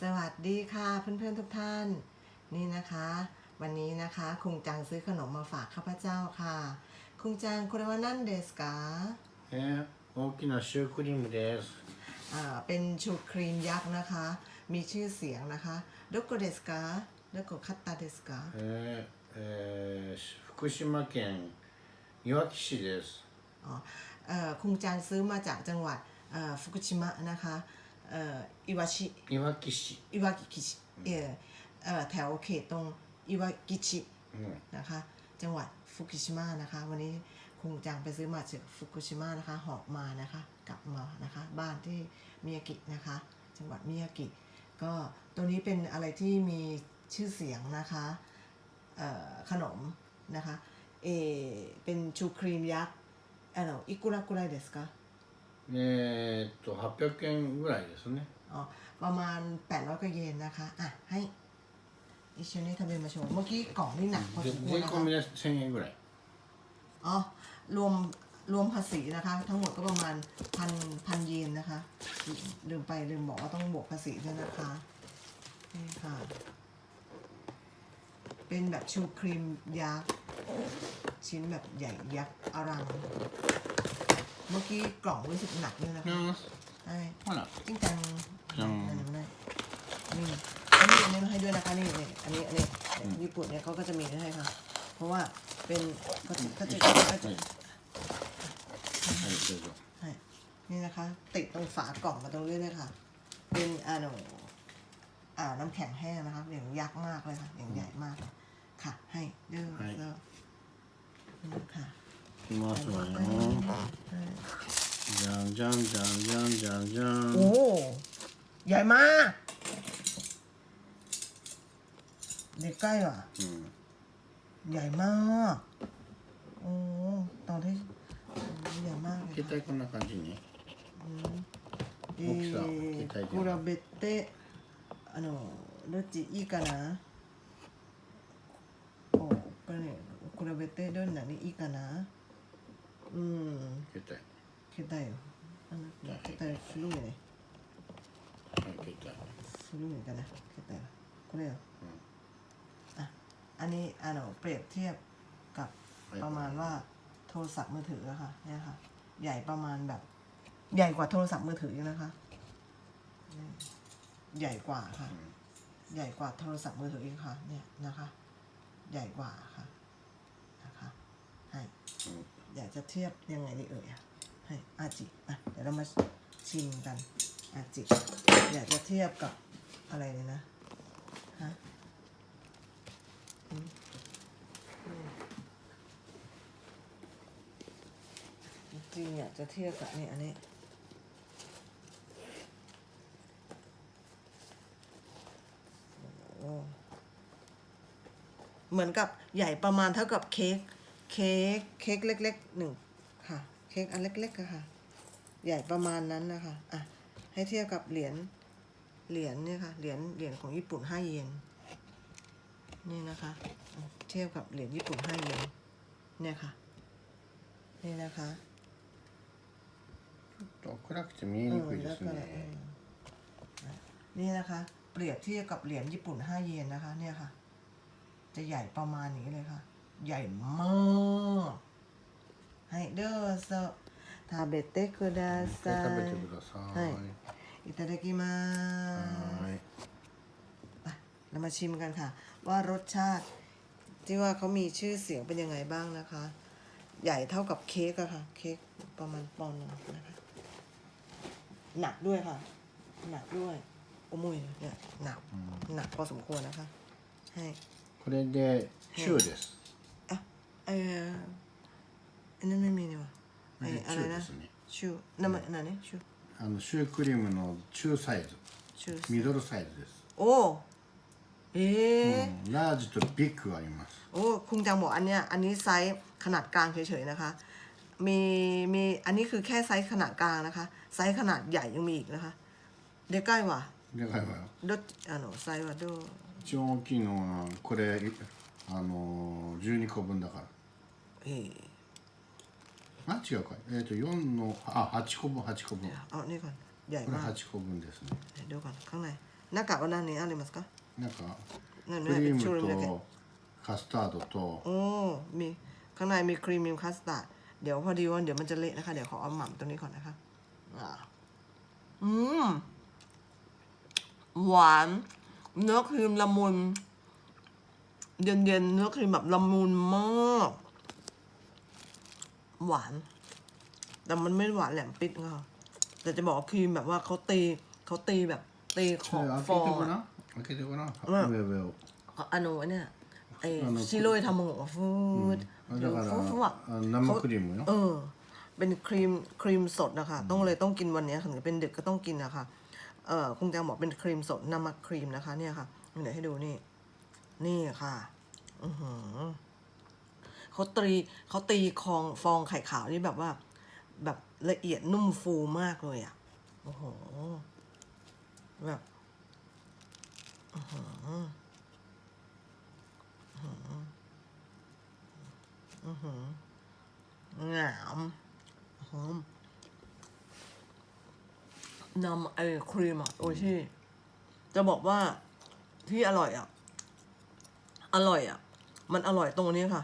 สวัสดีค่ะเพื่อนๆทุกท่าน นี่นะคะ วันนี้นะคะคุงจังซื้อขนมมาฝากข้าพเจ้าค่ะ คุงจังこれは何ですかえー、大きなシュークリームです。 อ่าเป็นชูครีมยักษ์นะคะ มีชื่อเสียงนะคะどこですかどこ買ったですかえーえー、福島県いわき市です。 อ๋อเอ่อคุงจังซื้อมาจากจังหวัดเอ่อฟุกุชิมะนะคะเ ออิวาชิอิวากิชิ อิวากิชิเออเอ่อแถวเขตตรงอิวากิชินะคะ จังหวัดฟุกุชิมะนะคะ วันนี้คงจังไปซื้อมาจากฟุกุชิมะนะคะหอบมานะคะ กลับมานะคะ บ้านที่มิยากินะคะ จังหวัดมิยากิ ก็ตัวนี้เป็นอะไรที่มีชื่อเสียงนะคะเอ่อขนมนะคะเอเป็นชูครีมยักษ์เอ่ออิกุระกุไรเดสกะ えー、っと、800円ぐらいですね。 อ๋อประมาณ 800กว่าเยนนะคะ อ่ะ ให้อิชนี่ทำเป็นมาโชว์ เมื่อกี้กล่องนี่หนักพอ で สมควร 税 นะ 込 คะ みで1000円ぐらい。 อ๋อ รวมรวมภาษีนะคะ ทั้งหมดก็ประมาณพันพันเยนนะคะ ลืมไปลืมบอกว่าต้องบวกภาษีด้วยนะคะ นี่ค่ะ เป็นแบบชูครีมยักษ์ ชิ้นแบบใหญ่ยักษ์อลัง เมื่อกี้กล่องรู้สึกหนักเลยนะคะ No, ใช่ why กจริงจังนั่นนั่นนั่นนี่อันนี้อันนี้มาให้ด้วยนะคะนี่นี่อันนี้อันนี้ญี่ปุ่นเนี่ยเขาก็จะมีให้ค่ะ เพราะว่าเป็นก็จะก็จะก็จะ There it ใช่นี่นะคะ ติดตรงฝากล่องมาตรงนี้เลยค่ะ เป็นอ่านูอ่าน้ำแข็งแห้งนะคะอย่างยักษ์มากเลยค่ะอย่างใหญ่มากค่ะ ให้เด้อใแล้วอืมค่ะ Come on, come on. じゃんじゃんじゃんじゃんじゃんじゃ โอ้ ん。 ใหญ่มากเด็กใกล้ว่ะ うん。 ใหญ่มาก โอ้ตอนที่ใหญ่มากเลย 携帯こんな感じに。え大きさー、携帯電話比べてあのどっちいいかなおこれね比べてどんなにいいかな うん携帯。携帯よあの携帯古いねはい、携帯。古いかな携帯はこれよ、อ่ะอันนี้あのเปรียบเทียบกับ はい ประมาณว่าโทรศัพท์มือถืออะค่ะเนี่ยค่ะ ใหญ่ประมาณแบบ ใหญ่กว่าโทรศัพท์มือถืออีกนะคะนี่ใหญ่กว่าค่ะ ใหญ่กว่าโทรศัพท์มือถืออีกค่ะ เนี่ยนะคะ ใหญ่กว่าค่ะนะคะให้ อยากจะเทียบยังไงดีเอ่ยให้อาจิอะเดี๋ยวเรามาชิมกันอาจิอยากจะเทียบกับอะไรเลยนะฮะจริงอยากจะเทียบกับนี่อันนี้เหมือนกับใหญ่ประมาณเท่ากับเค้ก เค้ก เค้กเล็กๆหนึ่งค่ะ เค้กอันเล็กๆอะค่ะ ใหญ่ประมาณนั้นนะคะ อ่ะ ให้เทียบกับเหรียญ เหรียญเนี่ยค่ะ เหรียญ เหรียญของญี่ปุ่นห้าเยน นี่นะคะอ่ะเทียบกับเหรียญญี่ปุ่นห้าเยน เนี่ยค่ะ นี่นะคะ ちょっと暗くて見えにくいです เออแล้วก็ ね。 อืมนี่นะคะ เปรียบเทียบกับเหรียญญี่ปุ่นห้าเยนนะคะ เนี่ยค่ะ จะใหญ่ประมาณนี้เลยค่ะ ใหญ่มากให้เด้อโซทาเบเตคุดา 一 ไซ 回食べてください。はいอิตาลีกิมา はーい。 ไปเรามาชิมกันค่ะ ว่ารสชาติ ที่ว่าเขามีชื่อเสียงเป็นยังไงบ้างนะคะ ใหญ่เท่ากับเค้กอะค่ะ เค้กประมาณปอนด์หนึงนะคะ หนักด้วยค่ะ หนักด้วย โอ้มุยเนี่ยหนัก หนักพอสมควรนะคะ ให้ これでチューです。 อ่ะเอออันนั้นไม่มีนี่หวะไอ อันนี้ อะไรนะ ชูですね ชูนั่นมันนั่นนี่ชู あのシュークリームの中サイズ、 ชู ミドルサイズです。 โอ้เอ๊ะ うんラージとビッグがあります。 โอ้คุณจังบอกอันเนี้ยอันนี้ไซส์ขนาดกลางเฉยๆนะคะ มีมีอันนี้คือแค่ไซส์ขนาดกลางนะคะ ไซส์ขนาดใหญ่ยังมีอีกนะคะ เด็กใกล้ว่ะ でかいわよ。 ดあのไซส์ว่าどう一番大きいのはこれあの12個分だから。 เอ๊ะ あ違うかい。えっ、と4のあ8個分8個分。 เอานี่ก่อน ใหญ่ これ มาก 8個分ですね。 เดี๋ยวก่อนข้างใน 中は何ありますかなんかねクリーちょろだけムとカスタードと โอ้มีข้างในมีครีมมีคัสตาร์ดเดี๋ยวพอดีว่าเดี๋ยวมันจะเละนะคะ เดี๋ยวขอเอาหม่ำตรงนี้ก่อนนะคะอ่าอืม หวาน เนื้อครีมละมุน เย็นๆเนื้อครีมแบบละมุนมาก หวาน แต่มันไม่หวานแหลมปิดค่ะแต่จะบอกว่าครีมแบบว่าเขาตีเขาตีแบบตีข そ อบ れ開 ฟอง けてご อะ らん開けてごらんうん上上を あのเนี่ยไอ้ あの ชิโร่ทำมึงฟูด あだか ฟูด らあ生クリームよ เออ เป็นครีมครีมสดนะคะ ต้องเลยต้องกินวันเนี้ยค่ะถึงเป็นดึกก็ต้องกินนะคะ เออคงจะบอกเป็นครีมสดนามาครีมนะคะ เนี่ยค่ะเดี๋ยวให้ดูนี่ นี่ค่ะ อือหือ เขาตีเขาตีคองฟองไข่ขาวนี่แบบว่า แบบละเอียดนุ่มฟูมากเลยอะโอ้โหแบบอื้อหืออื้อหือหนามหอมนำไอ้ครีมอะโอ้ยที่จะบอกว่าที่อร่อยอะ อร่อยอะ มันอร่อยตรงนี้ค่ะ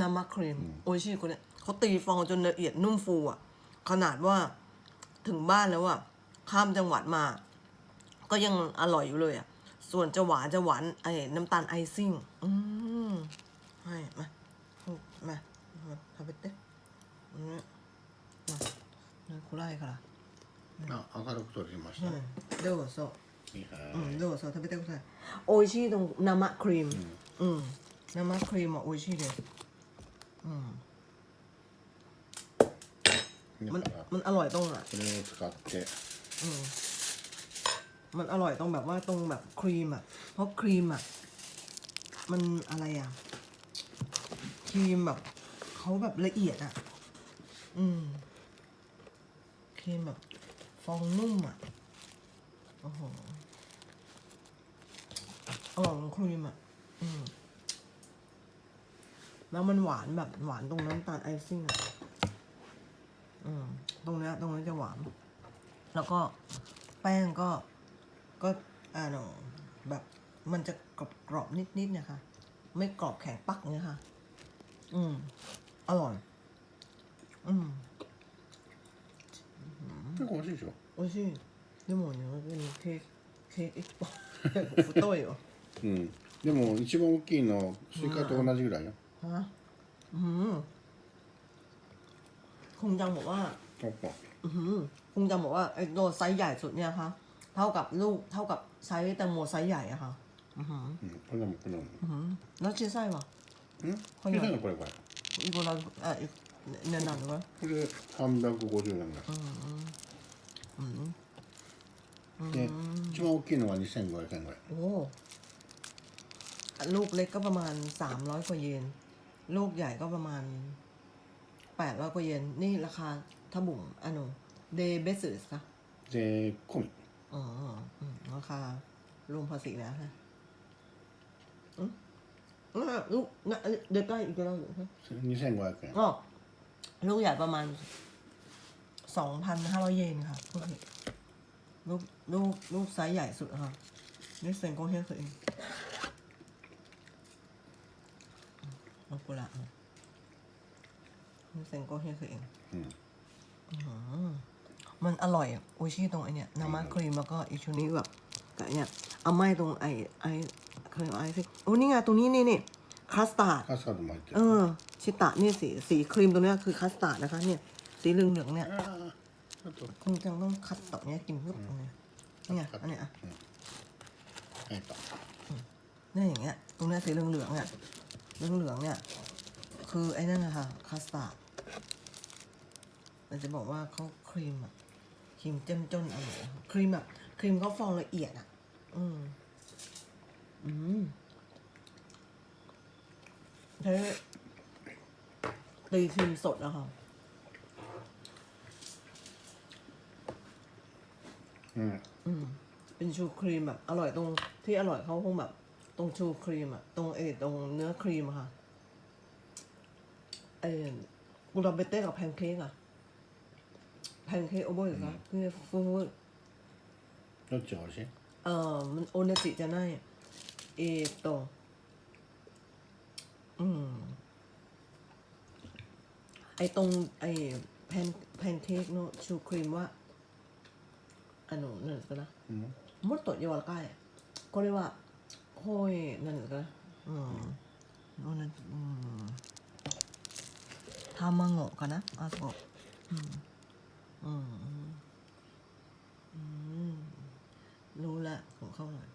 นามาครีม โออิชิคนเนี้ยเขาตีฟองจนละเอียดนุ่มฟูอ่ะ ขนาดว่าถึงบ้านแล้วอ่ะ ข้ามจังหวัดมา ก็ยังอร่อยอยู่เลยอ่ะ ส่วนจะหวานจะหวานไอ้น้ำตาลไอซิ่ง อืมให้มามามาทำไปเต้นี่มานี่คุไล่ค่ะ あ明るく取れまし อื た มどうぞいいはういんどうぞ食べてください美味しいตรง生クリームうん生クリームは美味しいです มัน だから มันอร่อยตรงอ่ะ これを使って มันอร่อยตรงแบบว่าตรงแบบครีมอ่ะ เพราะครีมอ่ะ มันอะไรอ่ะ ครีมแบบเขาแบบละเอียดอ่ะ อืม ครีมแบบ ฟองนุ่มอ่ะ โอ้โหอร่อยของครีมอ่ะ อืม แล้วมันหวานแบบหวานตรงน้ำตาลไอซิ่งอ่ะ อืม ตรงเนี้ยตรงนี้จะหวาน แล้วก็แป้งก็ ก็อ่าโนแบบมันจะกรอบกรอบๆนิดๆเนี่ยค่ะ ไม่กรอบแข็งปักเนี่ยค่ะ อืม อร่อย อืม 結構美味しいでしょ美味しいでもねケーキケーキ一本太いようんでも一番大きいのスイカと同じぐらいよ ฮะอืมคงจังบอกว่า ポンポン อือหือคงจะบอกว่าไอ้ตัวไซส์ใหญ่สุดเนี่ยค่ะ เท่ากับลูกเท่ากับไซส์แตงโมไซส์ใหญ่อะค่ะ อือหือ うんこれでもこれでもอือหือแล้ว小さいわうんこれ小さいのこれこれอีกคนเราเอ่ออีกเนี่ยหนังวะ これ350円ぐらいで一番大きいのは2500円ぐらい โอ้ลูกเล็กก็ประมาณสามร้อยกว่าเยน ลูกใหญ่ก็ประมาณแปดร้อยกว่าเยนนี่ราคาทับุ่มอันนเดเบสึสค่ะเดคุมอ๋อราคารวมภาษีแล้วนะอืมลูกนะเด็กใกล้อีกแล้วนี่แซงกว่ากันลูกใหญ่ประมาณสองพันห้าร้อยเยนค่ะลูกลูกลูกไซส์ใหญ่สุดค่ะนี่เซงโกเฮียวเอง เอากุละนี่เซนโกเฮคือเอง うん มันอร่อยอ่ะโออิชิตรงไอเนี้ยน้ำมันครีมแล้วก็อีกชุดนี้แบบกับไอเนี้ยเอาไม่ตรงไอไอเคยเอาไอซิโอ้นี่ไงตรงนี้นี่นี่คัสตาร์ด カスタードも入って เอ る อ ชิตะนี่สีสีครีมตัวเนี้ยคือคัสตาร์ดนะคะ เนี่ย สีเหลืองเหลืองๆเนี่ย ああちょっと คงจะต้องคัดต่อเนี้ยกินปุ๊บตรงเนี้ยนี่ไงอันเนี้ยอ่ะ 入った เนี่ยอย่างเงี้ย ตรงเนี้ยสีเหลืองเหลืองๆเนี่ยเหลือง เหลืองๆเนี่ย คือไอ้นั่นนะคะคัสตาร์ดแต่จะบอกว่าเขาครีมอะครีมเจ้มจนอร่อยอะครีมแบบครีมเขาฟองละเอียดอะอืมอืมใช้ตีครีมสดอะค่ะうんอืมเป็นชูครีมแบบอร่อยตรงที่อร่อยเขาคงแบบ ตรงชูครีมอะตรงเอตรงเนื้อครีมค่ะเออกูลองไปเต้กับแพนเค้กอะแพนเค้กโอโบอยู่ครับคือฟูดก็จ๋อใช่เออมันโอนจิจะได้เอโตอืมไอตรงไอแพนแพนเค้กเนาะชูครีมว่าอันนู้นนั่นก็นะมดตดยอลใกล้ก็เรียกว่า ほい何ですかねうんおなうん卵かなあそこうんうんอืมรู้ละของเขาหน่อย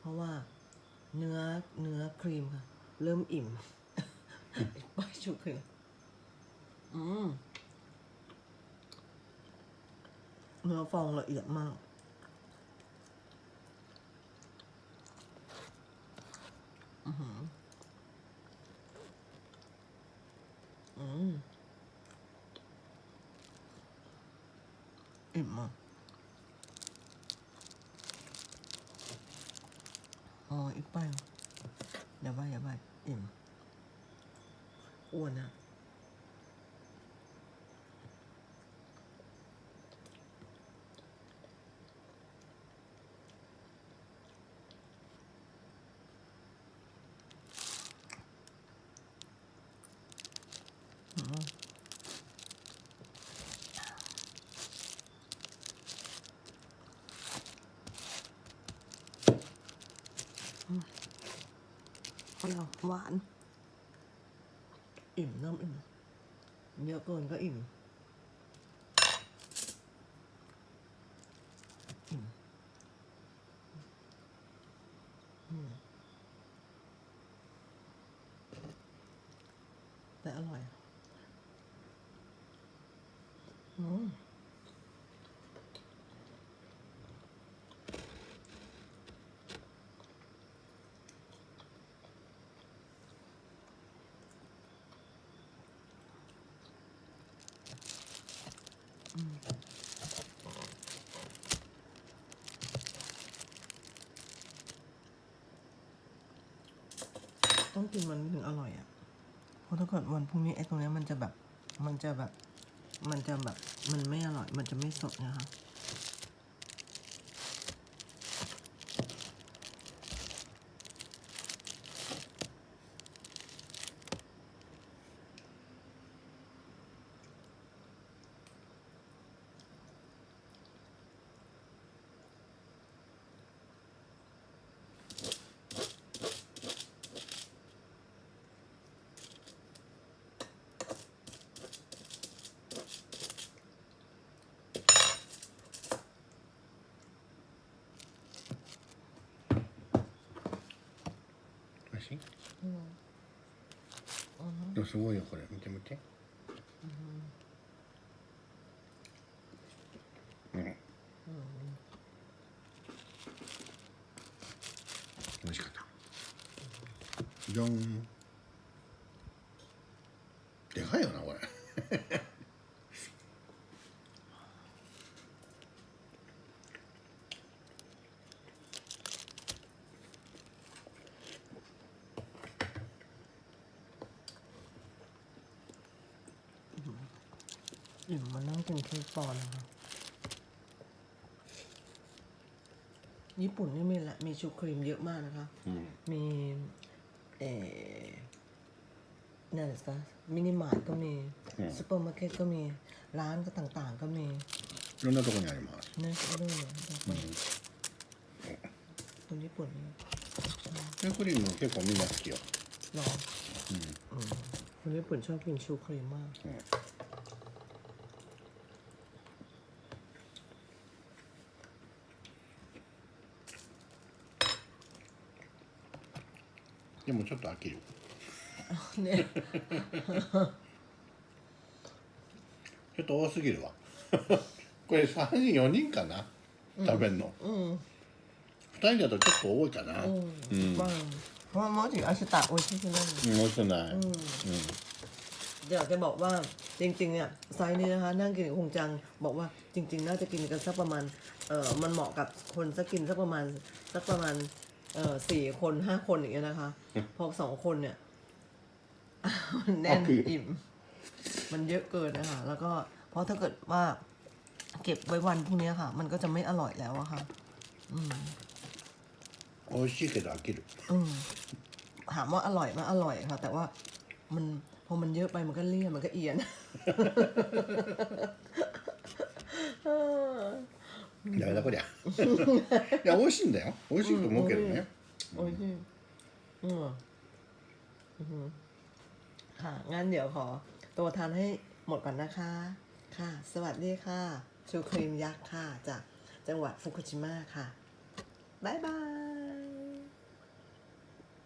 เพราะว่าเนื้อเนื้อครีมค่ะ เริ่มอิ่ม ไปชุกเลยอืมเนื้อฟองละเอียดมาก เอาแล้วหวาน อิ่มน้ำอิ่มเยอะเกินก็อิ่มอืมแต่อร่อยอืม ต้องกินมันถึงอร่อยอะ เพราะถ้าเกิดวันพรุ่งนี้ไอ้ตรงนี้มันจะแบบ มันจะแบบ มันจะแบบ มันไม่อร่อย มันจะไม่สดนะคะ しいでもすごいよこれ。見て見て。うん。美味しかった。じゃん อิ่มมานั่งกินเค้กปอนนะคะญี่ปุ่นนี่มีแหละมีชูครีมเยอะมากนะคะ うん มีเอ่อนั่นสิมินิมาร์ทก็มี อืม ซูเปอร์มาร์เก็ตก็มี ร้านก็ต่างๆ ก็มี いろんなとこにあります นะก็ด้วยคนญี่ปุ่นนี่ シュークリーム結構みんな好きよ、 รออืมคนญี่ปุ่นชอบกินชูครีมมาก うん でもちょっと飽きる เนี่ย ちょっと多すぎるわこれ3人4人かな食べんの、うん2人だとちょっと多いかな อื う ม ん、บ้างเพราะว่ามาถึงอาชิตะโอชิคุนั่น うん、美味しくない、うん เดี๋ยวจะบอกว่าจริงๆเนี่ยไซส์นี้นะคะนั่งกินกับคงจังบอกว่าจริง ๆ น่าจะกินกันสักประมาณเออมันเหมาะกับคนสักกินสักประมาณสักประมาณ เออสี่คนห้าคนอย่างเงี้ยนะคะ พอสองคนเนี่ยมันแน่นอิ่ม มันเยอะเกินนะคะ แล้วก็เพราะถ้าเกิดว่า เก็บไว้วันพวกนี้ค่ะ มันก็จะไม่อร่อยแล้วอะค่ะ อืมโอ้ชิคกี้พายกินอืมถามว่าอร่อยไหมอร่อยค่ะ แต่ว่ามันพอมันเยอะไปมันก็เลี่ยนมันก็เอียน やだこりゃいや美味しいんだよ美味しいと思うけどね、美味しいอืมอืมค่ะงั้นเดี๋ยวขอตัวทานให้หมดก่อนนะคะ ค่ะ สวัสดีค่ะ ชูครีมยักษ์ค่ะ จากจังหวัดฟุกุชิมะค่ะ บ๊ายบาย